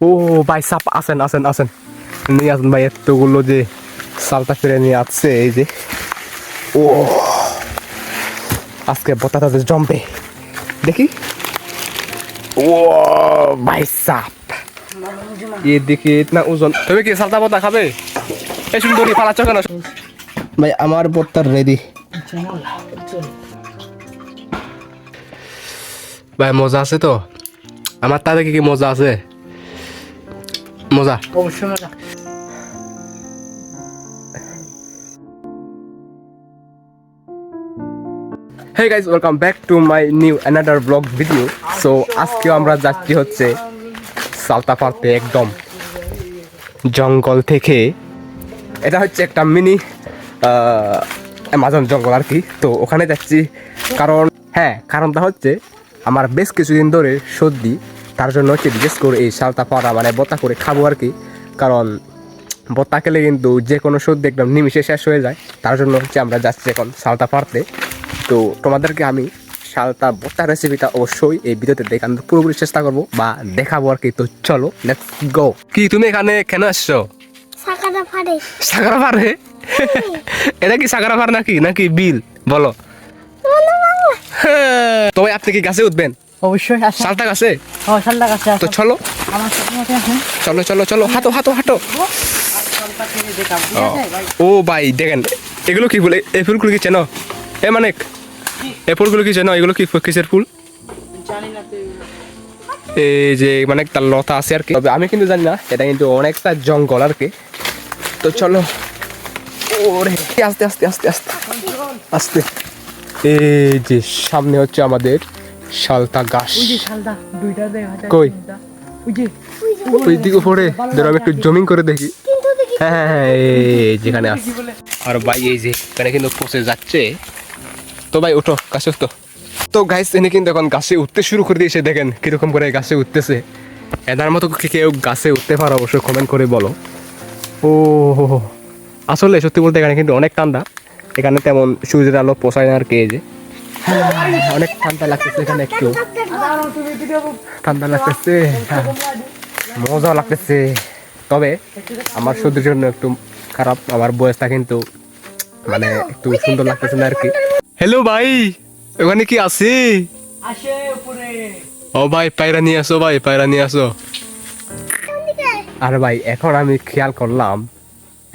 ও ভাই সাপ আসেন আসেন আসেন নিয়ে আসেন ভাই এতগুলো যে সালটা ফিরে নিয়ে আসছে এই যে ও আজকে বতাটা যে জম্পে দেখি ও ভাই সাপ ये देखिए इतना ওজন তুমি কি সালতা বতা খাবে এই সুন্দরী পালাচ্ছ কেন ভাই আমার বত্তার রেডি ভাই মজা আছে তো আমার তা দেখে কি মজা আছে মজা। অবশ্যই মজা guys welcome back to my new another blog video so আজকেও আমরা যাচ্ছি হচ্ছে সালতা পার্কে একদম জঙ্গল থেকে। এটা হচ্ছে একটা মিনি অ্যামাজন জঙ্গল আর কি। তো ওখানে যাচ্ছি কারণ হ্যাঁ কারণটা হচ্ছে আমার বেশ কিছুদিন ধরে সর্দি। তার জন্য হচ্ছে বিশেষ করে এই সালতা পাড়া মানে বতা করে খাব আর কি। কারণ বত্তা খেলে কিন্তু যে কোনো সর্দি একদম নিমিশে শেষ হয়ে যায়। তার জন্য হচ্ছে আমরা যাচ্ছি এখন সালতা পাড়তে। তো তোমাদেরকে আমি সালতা বত্তা রেসিপিটা অবশ্যই এই ভিডিওতে দেখানোর পুরোপুরি চেষ্টা করব বা দেখাবো আর কি। তো চলো লেটস গো কি তুমি এখানে কেন আসছো? সাগরা পারে এটা কি সাগরা পার নাকি? নাকি বিল? বলো। হ্যাঁ, তবে আপনি কি গাছে উঠবেন? অবশ্যই সালটা গাছে? কাছে তো আসেন চলো চলো চলো চলো। হাঁটো হাঁটো হাঁটো। ও। ভাই দেখেন এগুলো কি এ- এই ফুলগুলো কি চেনো? এ মানে এই ফুলগুলো কি চেনো? এগুলো কি কিসের ফুল? এই যে মানে একটা লতা আছে আর কি। তবে আমি কিন্তু জানি না এটা কিন্তু অনেকটা জঙ্গল আর কি। তো চলো। ওরে আস্তে আস্তে আস্তে আস্তে। আস্তে। এই যে সামনে হচ্ছে আমাদের শালতা গাছ কই? ওই দিকে পড়ে ধরো আমি একটু জমিং করে দেখি। হ্যাঁ হ্যাঁ হ্যাঁ যেখানে আছে। আর ভাই এই যে এখানে কিন্তু পচে যাচ্ছে। তো ভাই ওঠো গাছে উঠো। তো গাইস এনে কিন্তু এখন গাছে উঠতে শুরু করে দিয়েছে দেখেন কীরকম করে গাছে উঠতেছে। এনার মতো কেউ গাছে উঠতে পারো অবশ্যই কমেন্ট করে বলো। ও। আসলে সত্যি বলতে এখানে কিন্তু অনেক ঠান্ডা। এখানে তেমন সূর্যের আলো পোষায় না আর কে যে। অনেক ঠান্ডা লাগতেছে এখানে একটু। দাঁড়াও তুমি ভিডিও ঠান্ডা লাগতেছে হ্যাঁ। মজা লাগতেছে। তবে আমার সর্দির জন্য একটু খারাপ আমার বয়সটা কিন্তু মানে একটু সুন্দর লাগতেছে না আর কি। হ্যালো ভাই ওখানে কি আছে? ও ভাই পায়রা নিয়ে আসো ভাই পায়রা নিয়ে আসো। আর ভাই এখন আমি খেয়াল করলাম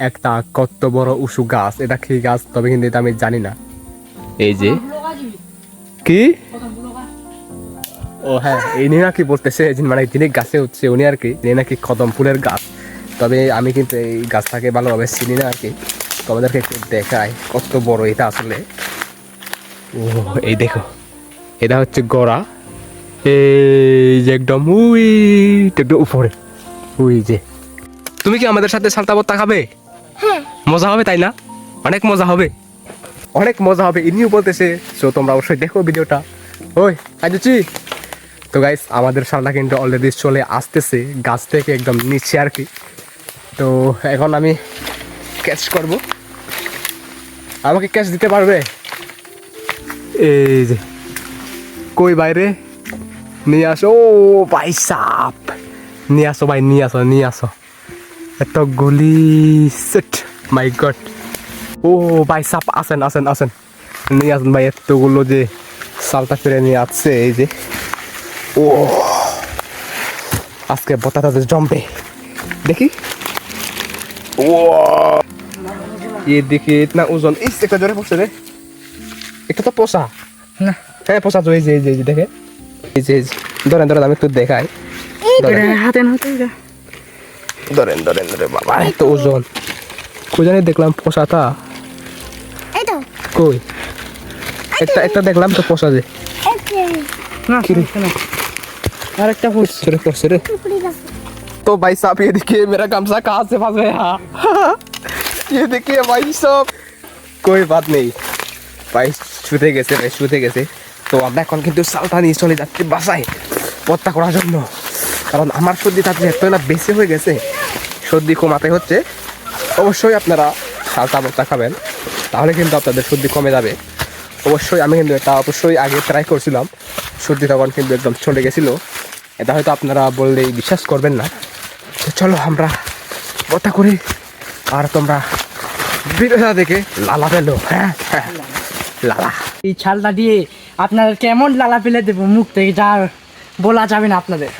একটা কত বড় উঁচু গাছ এটা কি গাছ তবে কিন্তু এটা আমি জানি না। এই যে কি? ও হ্যাঁ ইনি নাকি বলতেছে? যে মানে যিনি গাছে হচ্ছে উনি আর কি ইনি নাকি কদম ফুলের গাছ। তবে আমি কিন্তু এই গাছটাকে ভালোভাবে চিনি না আর কি। তোমাদেরকে একটু দেখাই কত বড় এটা আসলে। ও এই দেখো এটা হচ্ছে গড়া। এই যে একদম উই একদম উপরে। উই যে। তুমি কি আমাদের সাথে সালতা বত্তা খাবে? হ্যাঁ। মজা হবে তাই না? অনেক মজা হবে। অনেক মজা হবে, ইনিও বলতেছে, সো তোমরা অবশ্যই দেখো ভিডিওটা। ওই আজুচি তো গাইস আমাদের শালটা কিন্তু অলরেডি চলে আসতেছে, গাছ থেকে একদম নিচে আর কি। তো এখন আমি ক্যাচ করব। আমাকে ক্যাচ দিতে পারবে? এই যে, কই বাইরে? নিয়ে আসো। ও, ভাই সাপ। নিয়ে আসো ভাই, নিয়ে আসো নিয়ে আসো। এত গুলি সেট মাই গড ও ভাই সাপ আসেন আসেন আসেন নিয়ে আসেন ভাই এতগুলো যে সালটা ফিরে নিয়ে আসছে এই যে ও আজকে বতাটা যে জম্পে দেখি ও ये देखिए इतना ওজন ইস একটা জোরে পড়ছে রে এটা তো পোষা না হ্যাঁ পোষা তো এই যে এই যে এই যে দেখে এই যে এই যে। ধরেন ধরেন আমি একটু দেখাই ধরেন হাতে না হাতে এটা। ধরেন ধরেন ধরে বাবা এত ওজন কই জানি দেখলাম পোষাটা এই তো কই একটা একটা দেখলাম তো পোষা যে এই যে না কি রে? সমস্যা নাই। আরেকটা ফুটছে ছেড়ে পড়ছে রে টুকরি গাছ तो भाई साहब ये देखिए मेरा गमछा कहाँ से फंस गया ये देखिए भाई साहब कोई बात नहीं ভাই শুতে গেছে ভাই শুতে গেছে তো আমরা এখন কিন্তু সালটা নিয়ে চলে যাচ্ছি বাসায় পত্তা করার জন্য কারণ আমার সর্দি থাকলে এত না বেশি হয়ে গেছে সর্দি কমাতে হচ্ছে অবশ্যই আপনারা সালটা পত্তা খাবেন তাহলে কিন্তু আপনাদের সর্দি কমে যাবে। অবশ্যই আমি কিন্তু এটা অবশ্যই আগে ট্রাই করছিলাম। সর্দি তখন কিন্তু একদম চলে গেছিল। এটা হয়তো আপনারা বললেই বিশ্বাস করবেন না। তো চলো আমরা কথা করি। আর তোমরা ভিডিওটা দেখে লালা পেল হ্যাঁ হ্যাঁ, লালা। এই ছালটা দিয়ে আপনাদের কেমন লালা ফেলে দেবো মুখ থেকে? যা বলা যাবে না আপনাদের।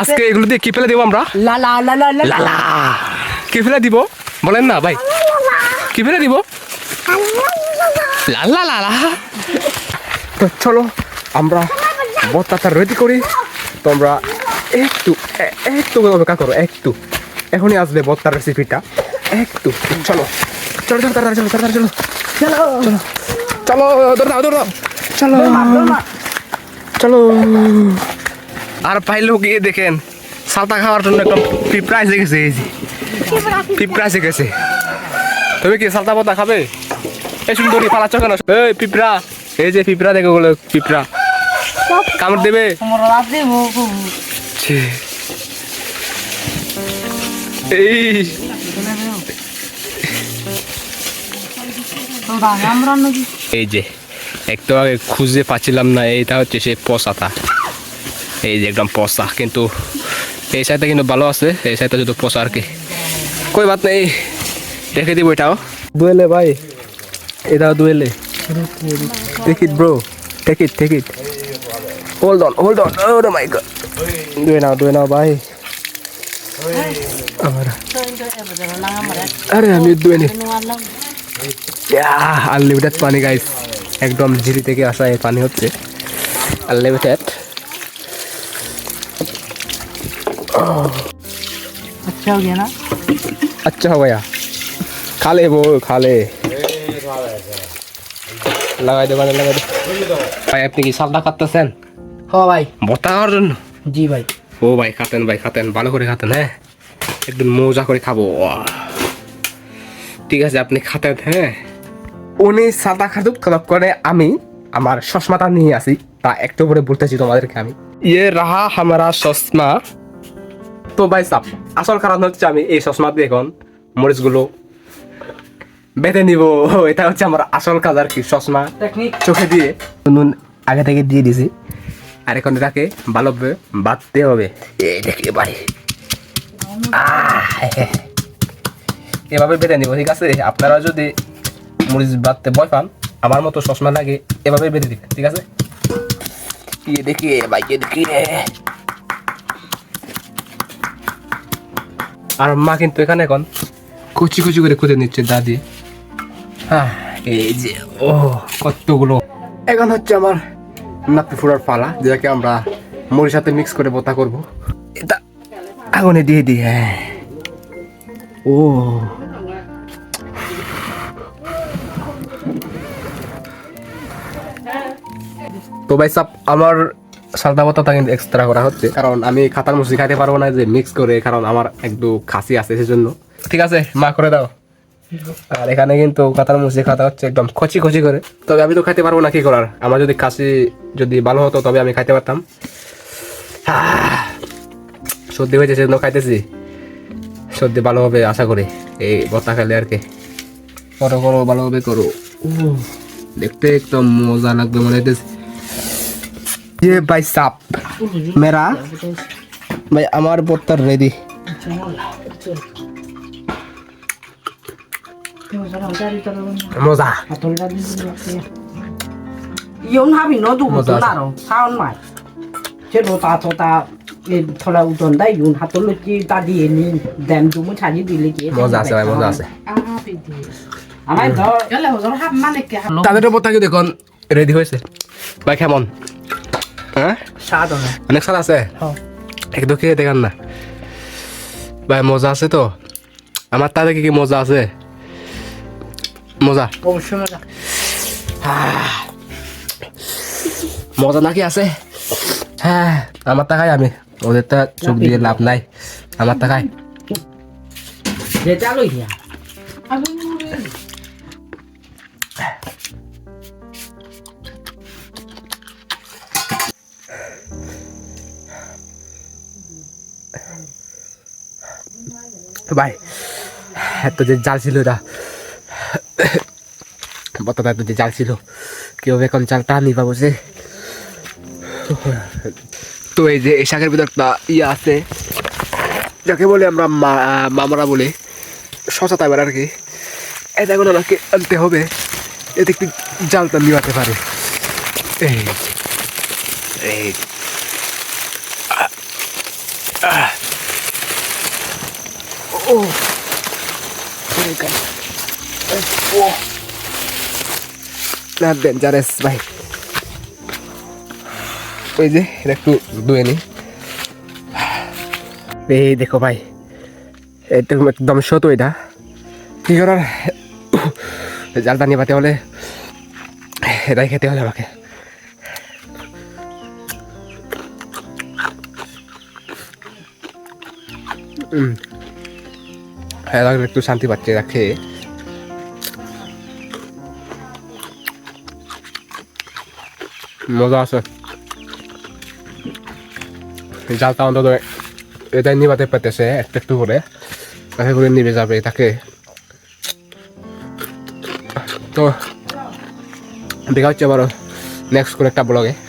আজকে এগুলো দিয়ে কি ফেলে দেবো আমরা? লালা লালা। লালা। কি ফেলে দিব? বলেন না ভাই। কি ফেলে দিব? লালা লালা তো চলো আমরা বত্তাটা রেডি করি। তোমরা একটু একটু অপেক্ষা করো একটু। এখনই আসবে বত্তার রেসিপিটা একটু চলো। চলো চলো তাড়াতাড়ি চলো তাড়াতাড়ি চলো। চলো। চলো দৌড় দাও দৌড় দাও চলো। চলো। আর ভাই লোক গিয়ে দেখেন সালতা খাওয়ার জন্য একদম পিঁপড়া এসে গেছে এই যে। পিঁপড়া এসে গেছে। তুমি কি সালতা পাতা খাবে? এই সুন্দরী পালাচ্ছ কেন? এই পিঁপড়া এই যে পিঁপড়া দেখো বলে পিঁপড়া। কামড় দেবে? তোমরা রাত দেবো ছি। এই। এই যে একটু আগে খুঁজে পাচ্ছিলাম না এইটা হচ্ছে সেই পশাটা। এই যে একদম পশা কিন্তু এই সাইডটা কিন্তু ভালো আছে এই সাইডটা শুধু পশা আর কি। কই বাত নেই রেখে দিব এটাও। দুয়েলে ভাই এটাও দুয়েলে take it bro take it take it hold on hold on oh my god দুয়ে নাও দুয়ে নাও ভাই আমার আরে আমি দুয়ে নি আনলিমিটেড পানি গাইস একদম ঝিরি থেকে আসা এই পানি হচ্ছে আনলিমিটেড अच्छा हो गया ना আচ্ছা हो गया खा ले वो खा ले লাগাই দেবেন লাগাই ভাই আপনি কি সালটা কাটতেছেন হ্যাঁ ভাই। ভর্তা খাওয়ার জন্য? জি ভাই। ও ভাই খাতেন ভাই খাতেন ভালো করে খাতেন হ্যাঁ? একদম মজা করে খাব। ঠিক আছে আপনি খাতেন হ্যাঁ? উনি সাদা আমি আমার চশমাটা নিয়ে আসি তা একটু করে বলতেছি তোমাদেরকে আমি। ইয়ে রাহা হামারা চশমা। তো ভাই সাপ আসল কারণ হচ্ছে আমি এই চশমা দিয়ে এখন মরিচগুলো বেঁধে নিব এটা হচ্ছে আমার আসল কাজ আর কি চশমা टेक्निक চোখে দিয়ে নুন আগে থেকে দিয়ে দিছি আর এখন এটাকে ভালোভাবে বাঁধতে হবে এই দেখে ভাই আহ, এভাবে বেঁধে নিব ঠিক আছে আপনারা যদি মরিচ বাঁধতে ভয় পান আমার মতো চশমা লাগে এভাবে বেঁধে দিবেন ঠিক আছে ইয়ে দেখি ভাই ইয়ে দেখি রে আর মা কিন্তু এখানে এখন কুচি কুচি করে খুঁজে নিচ্ছে দা দিয়ে হ্যাঁ এই যে ও কতগুলো। এখন হচ্ছে আমার নাপি ফুড়ার পালা যেটাকে আমরা মুড়ির সাথে মিক্স করে বোতা করব। এটা আগুনে দিয়ে দিই হ্যাঁ। ও তো ভাই সাপ আমার সালদা পাতাটা কিন্তু এক্সট্রা করা হচ্ছে কারণ আমি খাতার মুসি খাইতে পারব না যে মিক্স করে কারণ আমার একটু খাসি আছে সেজন্য। ঠিক আছে মা করে দাও। আর এখানে কিন্তু কাতার মুসি খাতা হচ্ছে একদম খচি খচি করে। তবে আমি তো খাইতে পারব না কি করার? আমার যদি কাশি যদি ভালো হতো, তবে আমি খাইতে পারতাম। সর্দি হয়েছে সেজন্য খাইতেছি। সর্দি ভালো হবে আশা করি, এই বতা খেলে আর কি। করো করো ভালোভাবে করো। দেখতে একদম মজা লাগবে মনে হইতেছে। যে ভাই সাপ। মেরা, ভাই আমার বর্তার রেডি। আচ্ছা, to ta e thola u don dai yun ha to lu ki ta di ni dem du mo cha ji di le ki মজা আছে ভাই মজা আছে amai do yale ho hab mane ke ha তাদের বত্তা কি দেখুন ready হয়েছে ভাই কেমন হ্যাঁ na অনেক স্বাদ আছে হ্যাঁ। একদম খেয়ে দেখান না ভাই মজা আছে তো আমার তা দেখে কি মজা আছে মজা। অবশ্যই মজা। মজা নাকি আছে? হ্যাঁ আমার টাকাই আমি। ওদের তো চোখ দিয়ে লাভ নাই। আমার টাকায়। ভাই এত যে জাল ছিল এটা। বর্তমানে এত যে জাল ছিল। কেউ এখন জাল টানি পাবো যে। তো এই যে এই ভিতর একটা ইয়ে আছে। যাকে বলে আমরা মামারা বলি। শশা তাইবার আর কি। এটা এখন আমাকে আনতে হবে। এতে একটু জালটা নিবাতে পারে। এই। এই। ও. ও। না ডেঞ্জারাস ভাই। ওই যে, এটা একটু ধুয়ে নি। এই দেখো ভাই, এটা একদম সত এটা। কি করার? জালটা নিয়ে পাতে হলে, এটাই খেতে হলে আমাকে। হ্যাঁ একটু শান্তি পাচ্ছে রাখে মজা আছে। জালটা অন্তত এটাই নিবাতে পেতেছে একটু একটু করে। তাকে করে নিবে যাবে, তাকে। তো, দেখা হচ্ছে আবার নেক্সট করে একটা ব্লগে